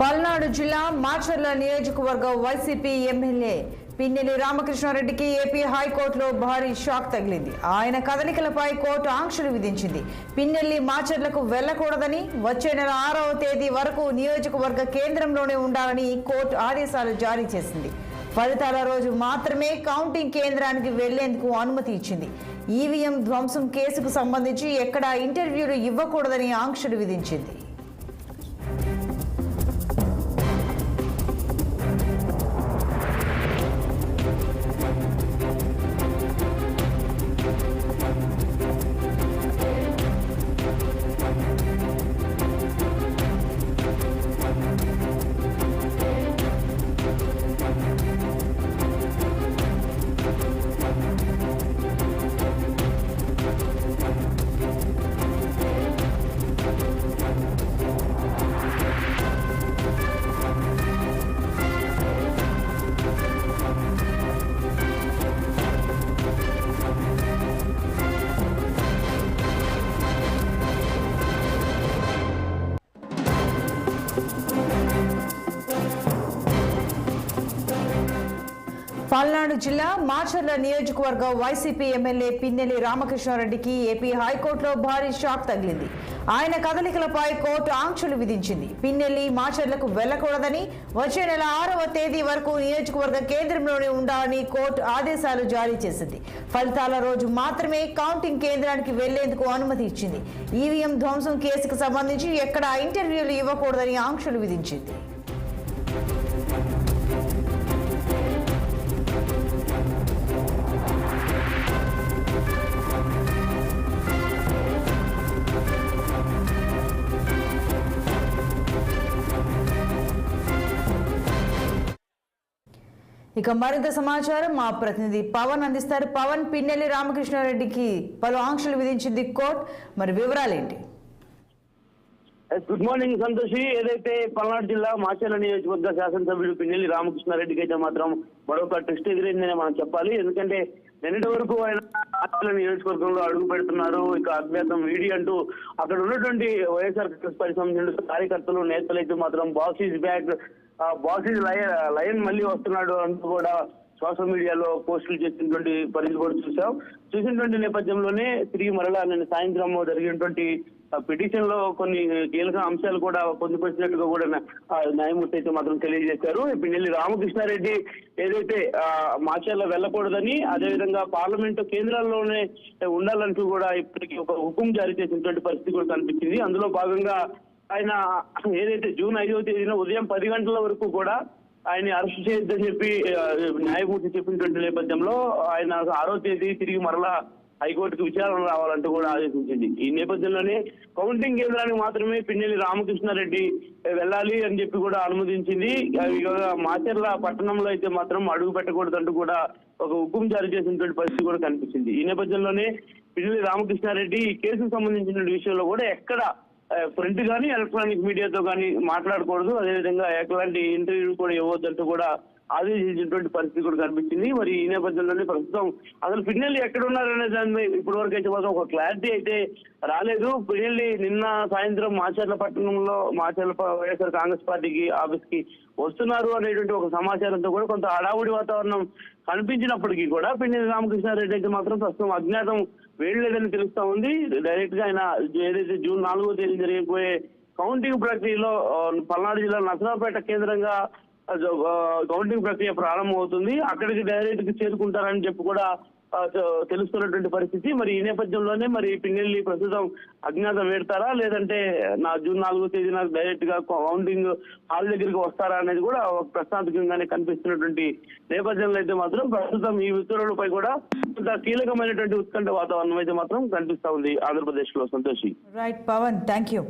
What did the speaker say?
పల్నాడు జిల్లా మాచర్ల నియోజకవర్గ YCP MLA Pinnelli రామకృష్ణారెడ్డికి ఏపీ హైకోర్టులో భారీ షాక్ తగిలింది. ఆయన కదలికలపై కోర్టు ఆంక్షలు విధించింది. పిన్నెల్లి మాచర్లకు వెళ్ళకూడదని వచ్చే నెల ఆరవ తేదీ వరకు నియోజకవర్గ కేంద్రంలోనే ఉండాలని కోర్టు ఆదేశాలు జారీ చేసింది. ఫలితాల రోజు మాత్రమే కౌంటింగ్ కేంద్రానికి వెళ్ళేందుకు అనుమతి ఇచ్చింది. ఈవీఎం ధ్వంసం కేసుకు సంబంధించి ఎక్కడా ఇంటర్వ్యూలు ఇవ్వకూడదని ఆంక్షలు విధించింది. పల్నాడు జిల్లా మాచర్ల నియోజకవర్గ వైసీపీ ఎమ్మెల్యే పిన్నెల్లి రామకృష్ణారెడ్డికి ఏపీ హైకోర్టులో భారీ షాక్ తగిలింది. ఆయన కదలికలపై కోర్టు ఆంక్షలు విధించింది. పిన్నెల్లి మాచర్లకు వెళ్ళకూడదని వచ్చే నెల ఆరవ తేదీ వరకు నియోజకవర్గ కేంద్రంలోనే ఉండాలని కోర్టు ఆదేశాలు జారీ చేసింది. ఫలితాల రోజు మాత్రమే కౌంటింగ్ కేంద్రానికి వెళ్ళేందుకు అనుమతి ఇచ్చింది. ఈవీఎం ధ్వంసం కేసుకు సంబంధించి ఎక్కడా ఇంటర్వ్యూలు ఇవ్వకూడదని ఆంక్షలు విధించింది. ఇక మరింత సమాచారం మా ప్రతినిధి పవన్ అందిస్తారు. పవన్ పిన్నెల్లి రామకృష్ణారెడ్డికి పలు ఆంక్షలు విధించింది కోర్టు. మరి వివరాలేంటి? Good morning Santoshi. ఏదైతే పల్నాడు జిల్లా మాచర్ల నియోజకవర్గ శాసనసభ్యుడు పిన్నెల్లి రామకృష్ణారెడ్డికి అయితే మాత్రం మరొక టెస్ట్ ఎదురైందని మనం చెప్పాలి. ఎందుకంటే నిన్నటి వరకు ఆయన మాచేల నియోజకవర్గంలో అడుగు పెడుతున్నారు. ఇక అజ్ఞాతం వీడి అంటూ అక్కడ ఉన్నటువంటి వైఎస్ఆర్ కాంగ్రెస్ పార్టీ సంబంధించిన కార్యకర్తలు నేతలు అయితే మాత్రం box is back bossy lion lion మళ్ళీ వస్తున్నాడు అంటూ కూడా సోషల్ మీడియాలో పోస్టులు చేసినటువంటి పరిస్థితి కూడా చూసాం. చూసినటువంటి నేపథ్యంలోనే తిరిగి మరలా నిన్న సాయంత్రం జరిగినటువంటి పిటిషన్లో కొన్ని కీలక అంశాలు కూడా పొందుపరిచినట్టుగా కూడా ఆ న్యాయమూర్తి అయితే మాత్రం తెలియజేశారు. పిన్నెల్లి రామకృష్ణారెడ్డి ఏదైతే ఆ, వెళ్ళకూడదని అదేవిధంగా పార్లమెంటు కేంద్రాల్లోనే ఉండాలంటూ కూడా ఇప్పటికీ ఒక హుకుం జారీ చేసినటువంటి పరిస్థితి కూడా కనిపించింది. అందులో భాగంగా ఆయన ఏదైతే జూన్ ఐదవ తేదీన ఉదయం పది గంటల వరకు కూడా ఆయన అరెస్ట్ చేయొద్దని చెప్పి న్యాయమూర్తి చెప్పినటువంటి నేపథ్యంలో ఆయన ఆరో తేదీ తిరిగి మరలా హైకోర్టుకు విచారణ రావాలంటూ కూడా ఆదేశించింది ఈ నేపథ్యంలోనే కౌంటింగ్ కేంద్రానికి మాత్రమే పిన్నెల్లి రామకృష్ణారెడ్డి వెళ్ళాలి అని చెప్పి కూడా అనుమతించింది. మాచర్ల పట్టణంలో అయితే మాత్రం అడుగు పెట్టకూడదంటూ కూడా ఒక హుకుం జారీ చేసినటువంటి పరిస్థితి కూడా కనిపించింది ఈ నేపథ్యంలోనే పిన్నెల్లి రామకృష్ణారెడ్డి ఈ కేసుకు సంబంధించినటువంటి విషయంలో కూడా ఎక్కడ ప్రింట్ కానీ ఎలక్ట్రానిక్ మీడియాతో కానీ మాట్లాడకూడదు. అదేవిధంగా ఎలాంటి ఇంటర్వ్యూ కూడా ఇవ్వద్దంటూ కూడా ఆదేశించినటువంటి పరిస్థితి కూడా కనిపించింది. మరి ఈ నేపథ్యంలోనే ప్రస్తుతం అసలు పిన్నెల్లి ఎక్కడ ఉన్నారనే దాని మీద ఇప్పటి వరకు అయితే మాత్రం ఒక క్లారిటీ అయితే రాలేదు. పిన్నెల్లి నిన్న సాయంత్రం మాచర్ల పట్టణంలో మాచర్ల వైఎస్ఆర్ కాంగ్రెస్ పార్టీకి ఆఫీస్కి వస్తున్నారు అనేటువంటి ఒక సమాచారంతో కూడా కొంత హడావుడి వాతావరణం కనిపించినప్పటికీ కూడా పిన్నెల్లి రామకృష్ణారెడ్డి అయితే మాత్రం ప్రస్తుతం అజ్ఞాతం వేయలేదని తెలుస్తా ఉంది. డైరెక్ట్గా ఆయన ఏదైతే జూన్ నాలుగో తేదీ జరిగిపోయే కౌంటింగ్ ప్రక్రియలో పల్నాడు జిల్లా నసరాపేట కేంద్రంగా కౌంటింగ్ ప్రక్రియ ప్రారంభమవుతుంది. అక్కడికి డైరెక్ట్ చేరుకుంటారని చెప్పి కూడా ఆ, తెలుస్తున్నటువంటి పరిస్థితి. మరి ఈ నేపథ్యంలోనే మరి పిన్నెల్లి ప్రస్తుతం అజ్ఞాతం వేడతారా లేదంటే నా జూన్ నాలుగో తేదీన డైరెక్ట్గా కౌంటింగ్ హాల్ దగ్గరికి వస్తారా అనేది కూడా ఒక ప్రశ్నార్థకంగానే కనిపిస్తున్నటువంటి నేపథ్యంలో అయితే మాత్రం ప్రస్తుతం ఈ ఉత్తర్వులపై కూడా కొంత కీలకమైనటువంటి ఉత్కంఠ వాతావరణం అయితే మాత్రం కనిపిస్తా ఉంది ఆంధ్రప్రదేశ్లో Santoshi. Right Pawan thank you